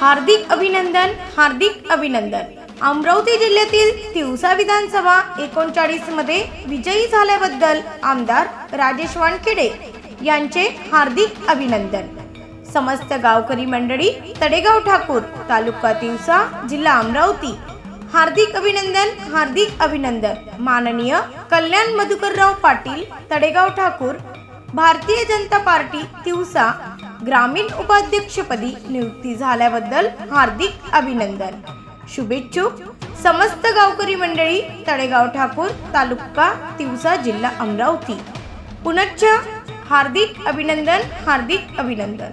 हार्दिक अभिनंदन हार्दिक अभिनंदन. अमरावती जिल्ह्यातील तिवसा विधानसभा एकोणचाळीसमध्ये विजयी झाल्याबद्दल आमदार राजेश वानखेडे यांचे हार्दिक अभिनंदन. समस्त गावकरी मंडळी तडेगाव ठाकूर तालुका तिवसा जिल्हा अमरावती. हार्दिक अभिनंदन हार्दिक अभिनंदन. माननीय कल्याण मधुकरराव पाटील तडेगाव ठाकूर. भारतीय जनता पार्टी तिवसा. ग्रामीण उपाध्यक्षपदी नियुक्ती झाल्याबद्दल हार्दिक अभिनंदन. शुभेच्छुक समस्त गावकरी मंडळी तळेगाव ठाकूर तालुका तिवसा जिल्हा अमरावती. पुनश्च हार्दिक अभिनंदन हार्दिक अभिनंदन.